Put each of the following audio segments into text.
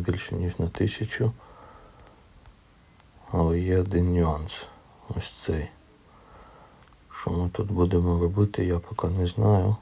більше ніж на тисячу. Але є один нюанс. Ось цей. Що ми тут будемо робити, я поки не знаю.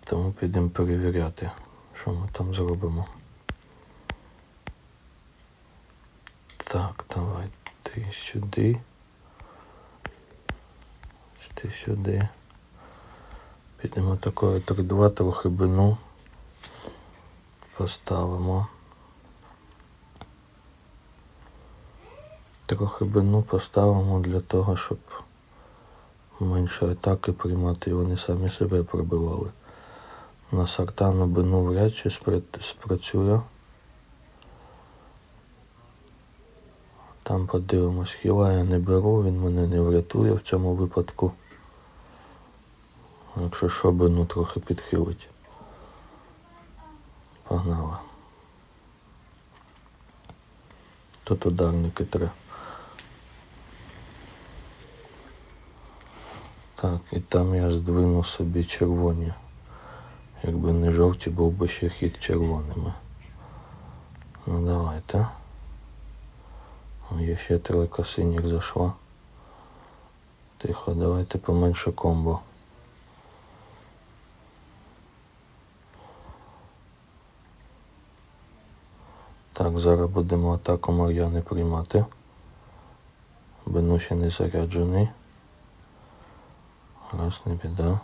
Тому підемо перевіряти, що ми там зробимо. Так, давай ти сюди. Ти сюди. Підемо такою 3-2 трохи бину. Поставимо. Трохи бину поставимо для того, щоб менше атаки приймати і вони самі себе пробивали. На сартану бину вряд чи спра- спрацює. Там подивимось, хіла я не беру, він мене не врятує в цьому випадку. Якщо що, бину трохи підхилить. Погнали. Тут ударники треба. Так, і там я здвину собі червоні. Якби не жовті, був би ще хід червоними. Ну давайте. Є ще тройка синіх зайшла. Тихо, давайте поменше комбо. Так, зараз будемо атаку Мар'яни приймати. Бину ще не заряджений. Раз не біда.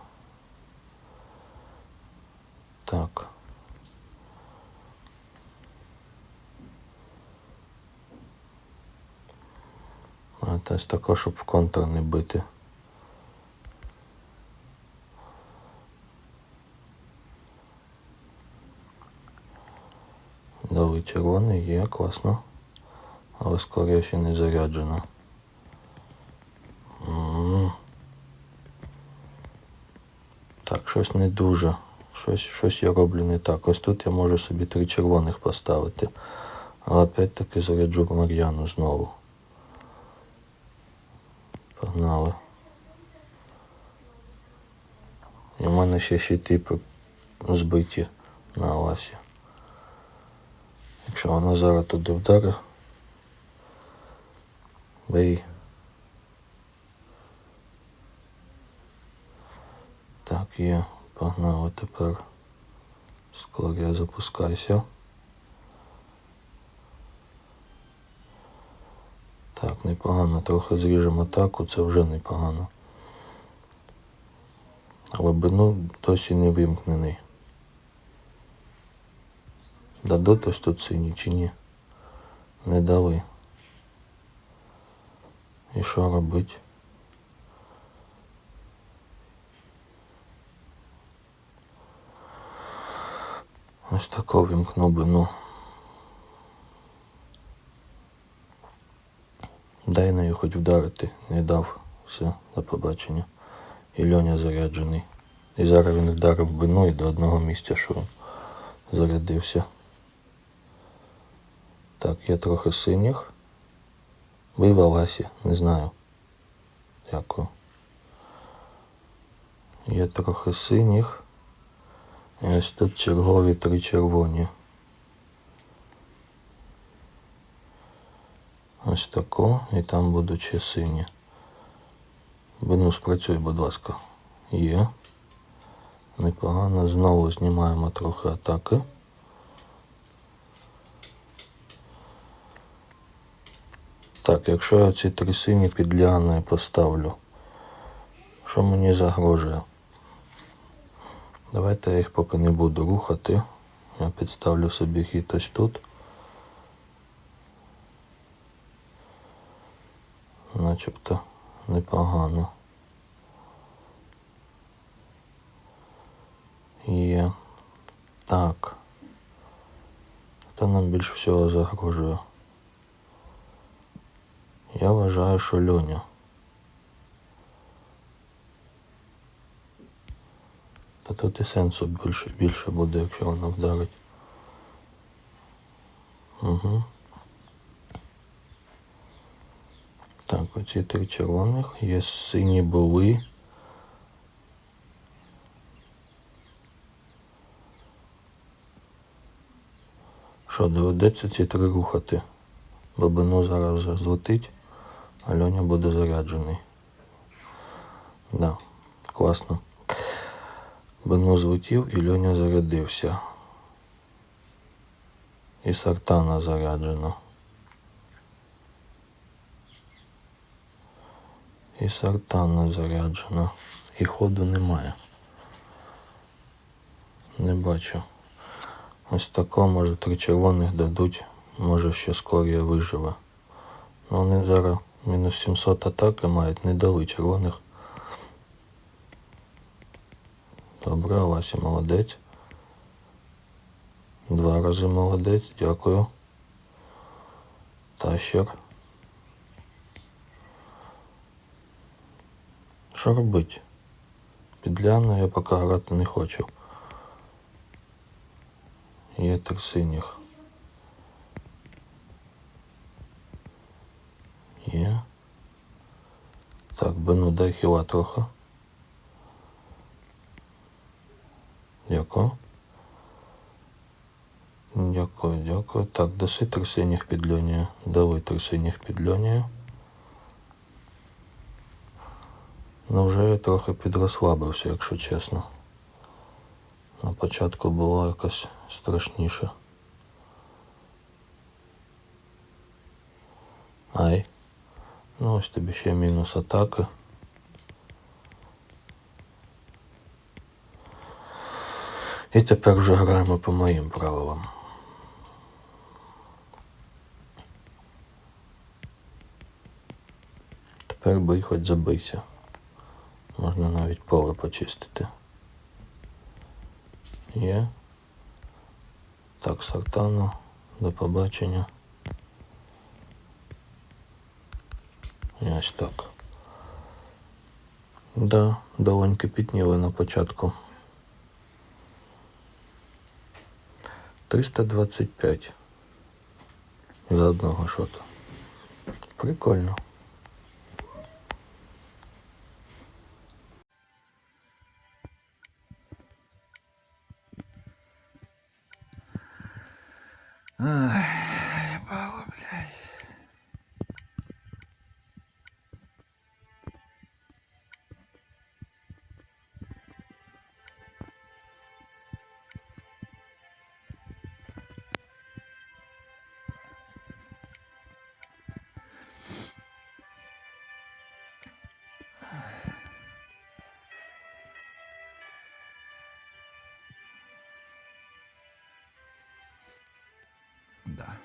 Так. А теж також, щоб в контр не бити. Дали червоний, є, класно. Але скоро ще не заряджено. Так, щось не дуже. Щось, щось я роблю не так. Ось тут я можу собі три червоних поставити. Але опять-таки заряджу Мар'яну знову. Погнали. І в мене ще щити збиті на Аласі. Якщо вона зараз туди вдарить. Бей. Так, є. Погнали тепер. Скоро я запускайся. Так, непогано. Трохи зріжемо атаку, це вже непогано. Але бину досі не вимкнений. Дадуть ось тут сині чи ні? Не дали. І що робить? Ось тако вімкнув би, ну. Дай нею хоч вдарити, не дав. Все, до побачення. І Льоня заряджений. І зараз він вдарив бину і до одного місця, що зарядився. Так, є трохи синіх. Бив Аласі, не знаю. Дякую. Є трохи синіх. І ось тут чергові три червоні. Ось тако, і там будуть ще сині. Бину спрацюй, будь ласка. Є. Непогано. Знову знімаємо трохи атаки. Так, якщо я ці три сині під ліаною поставлю, що мені загрожує? Давайте я їх поки не буду рухати. Я підставлю собі хід тут. Начебто непогано. Є. Так. Хто нам більше всього загрожує? Вважаю, що Льоня. Та тут і сенсу більше, більше буде, якщо вона вдарить. Угу. Так, оці три червоних. Є сині були. Що, доведеться ці три рухати. Бабину зараз вже злетить, а Льоня буде заряджений. Да, класно. Бину злетів і Льоня зарядився. І сартана заряджена. І сартана заряджена. І ходу немає. Не бачу. Ось тако, може, три червоних дадуть, може ще скорія виживе. Ну вони зараз мінус 700 атаки мають, не дали червоних. Добре, Вася молодець. Два рази молодець, дякую. Тащер. Що робить? Підляну я поки грати не хочу. Є три синіх. Є. Так, бину дай хіла трохи. Дякую. Дякую, дякую. Так, даси три синіх під льонію. Дали три синіх під льонію. Ну, вже я трохи підрослабився, якщо чесно. На початку було якось страшніше. Ай. Ну, ось тобі ще мінус атаки. І тепер вже граємо по моїм правилам. Тепер бий хоч забийся. Можна навіть поле почистити. Є. Так, Сартану, до побачення. Ось так. Да, довоньки пітніли на початку. 325 за одного шота. Прикольно. да.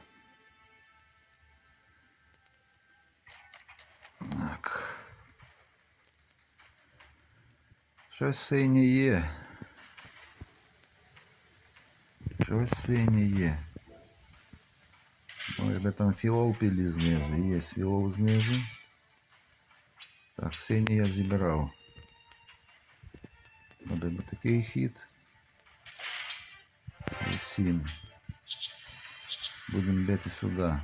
Так. Щось синє є. Щось синє є. Може там філол пілі знизу. Є філол знизу. Так, синій я забирал. зібрав. Буде такий хід. 7. Будем бити сюда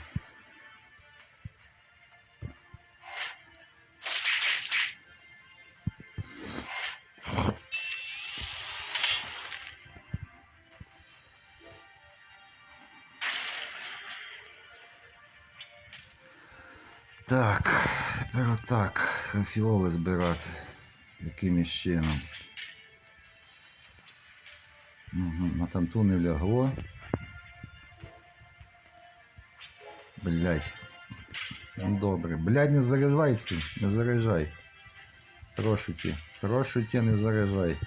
Так, тепер отак, конфіоли збирати якимось чином. Угу, на танту не лягло. Блять. Ну добре. Блядь, не заряджай ти, не заряджай. Прошу тебе, не заряджай.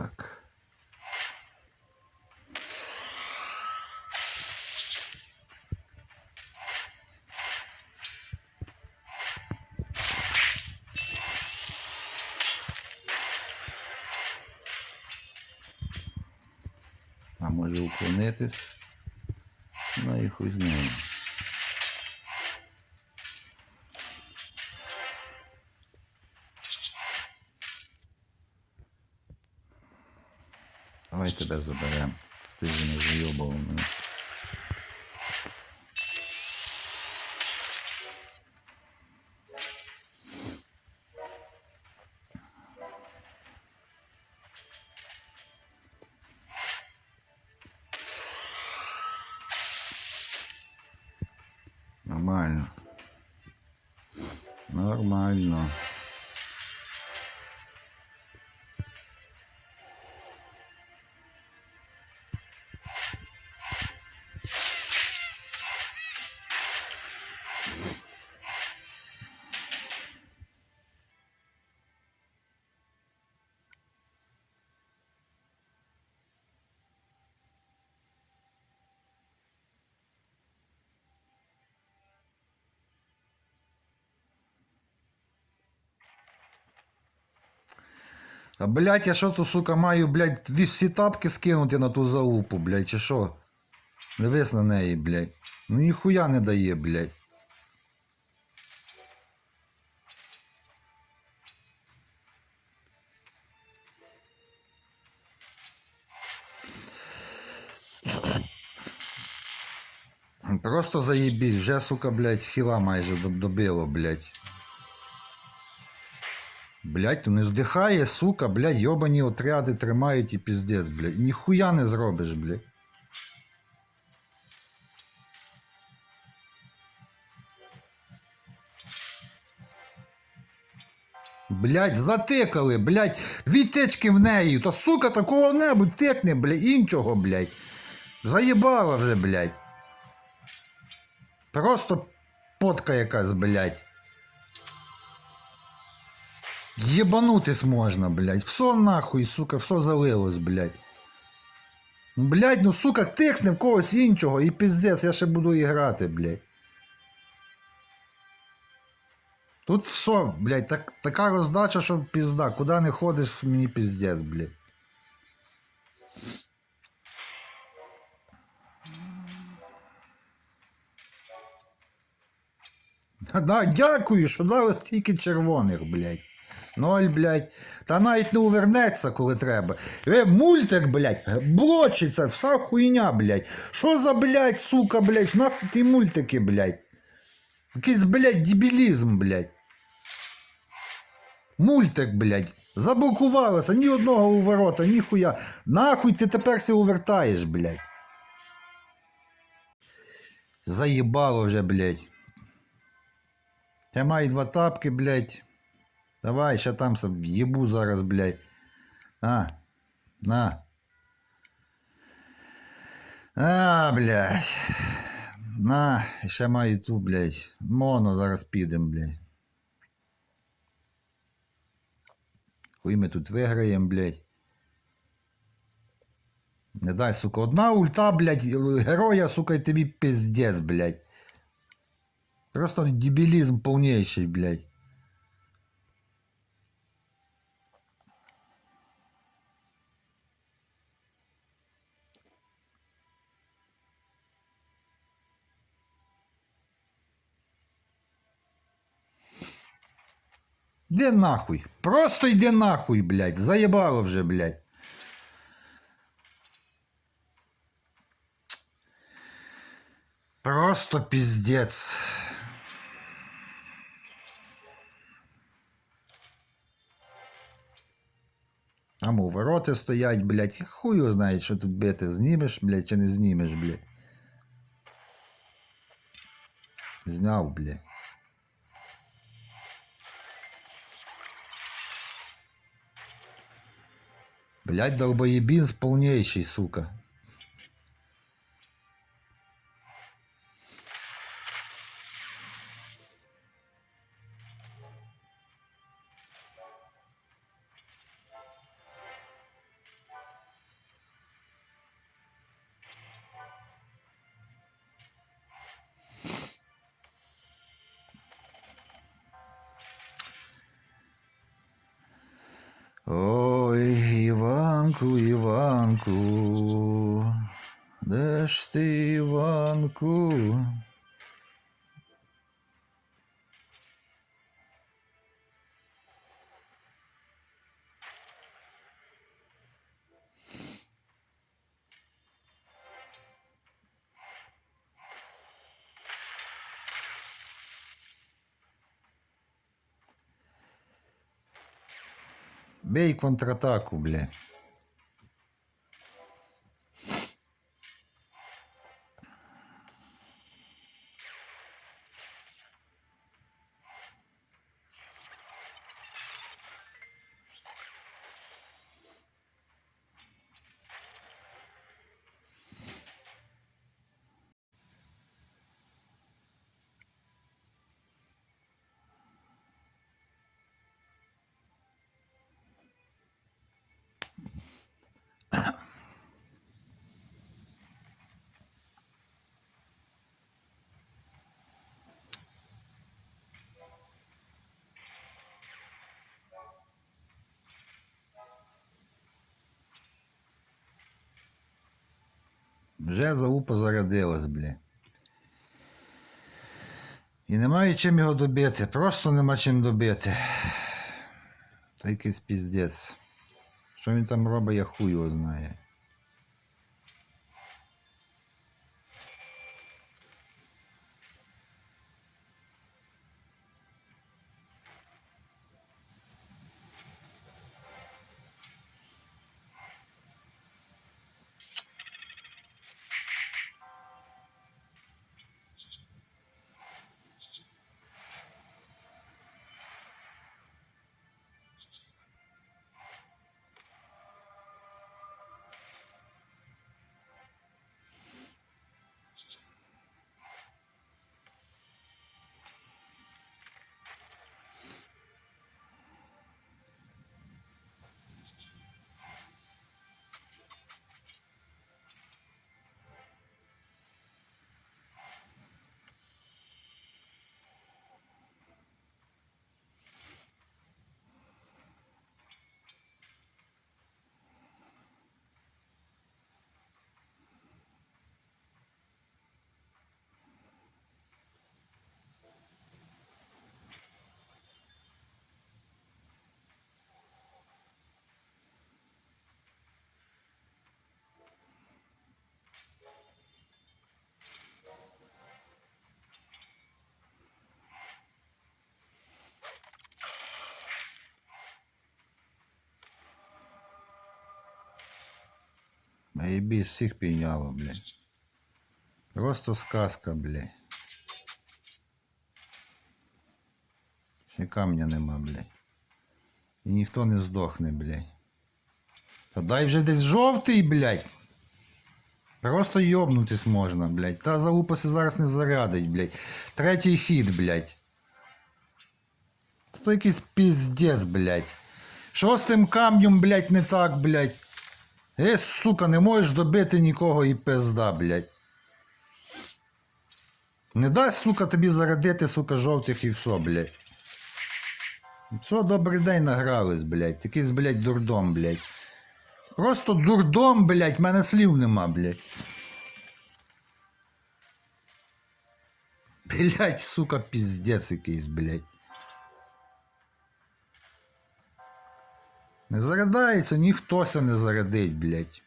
Так. А може уклонитись? Ну і хуй з нею. Тебе заберемо. Ти ж не зайобував мене. А блять, я що то, сука, маю, блядь, всі тапки скинути на ту залупу, блядь, чи що? Дивись на неї, блядь. Ну ніхуя не дає, блядь. Просто заєбісь, вже, сука, блядь, хіла майже добило, блядь. Блять, не здихає, сука, блядь, йобані отряди тримають і піздець, блядь. Ніхуя не зробиш, блядь. Блять, затикали, блять, дві тички в неї, то сука такого небудь тикне, блядь, іншого, блядь. Заєбала вже, блядь. Просто потка якась, блядь. Єбанутись можна, блядь. Все нахуй, сука, все залилось, блядь. Блядь, ну сука, тикне в когось іншого і піздець, я ще буду і грати, блядь. Тут все, блядь, так, така роздача, що пізда. Куди не ходиш, мені піздець, блядь. Да, дякую, що дали стільки червоних, блядь. Ноль, блядь. Та навіть не увернеться, коли треба. Е, мультик, блядь, блочиться, вся хуйня, блядь. Що за, блядь, сука, блядь, нахуй ті мультики, блядь. Якийсь, блядь, дебілізм, блядь. Мультик, блядь. Заблокувалося, ні одного уворота, ніхуя. Нахуй ти все увертаєш, блядь. Заїбало вже, блядь. Я маю два тапки, блядь. Давай, ще там се в'єбу зараз, блядь. На. На. А, блядь. На, ще маю ту, блядь. Моно зараз підем, блядь. Хуй ми тут виграємо, блядь. Не дай, сука, одна ульта, блядь, героя, сука, і тобі пиздец, блядь. Просто дебилизм полнейший, блядь. Іди нахуй. Просто йди нахуй, блядь. Заєбало вже, блядь. Просто пиздец. Там у вороти стоять, блядь, його знає, що тут бити, знімеш, блядь, чи не знімеш, блядь. Зняв, блядь. Блядь, долбоебин полнейший, сука. Іванку, Іванку, де ж ти, Іванку? Бей контратаку, бля. Вже залупа зарядилась, блін. І немає чим його добити. Просто нема чим добити. Та якийсь піздець. Що він там робить, я хуй його знає. Наебись всіх пійняло, блядь. Просто сказка, блядь. Ще камня нема, блядь. І ніхто не здохне, блядь. Та дай вже десь жовтий, блядь. Просто йобнутись можна, блядь. Та залупаси зараз не зарядить, блядь. Третій хід, блядь. Це якийсь піздець, блядь. Що з тим камнем, блядь, не так, блядь? Е, сука, не можеш добити нікого і пизда, блядь. Не дасть, сука, тобі зарядити, сука, жовтих і все, блядь. Все, добрий день награлись, блядь. Такий, блядь, дурдом, блядь. Просто дурдом, блядь, в мене слів нема, блядь. Блядь, сука, піздець якийсь, блядь. Не зарядається, ніхтося не зарядить, блядь.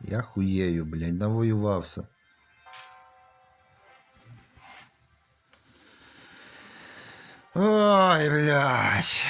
Я хуєю, блядь, навоювався. Ой, блядь.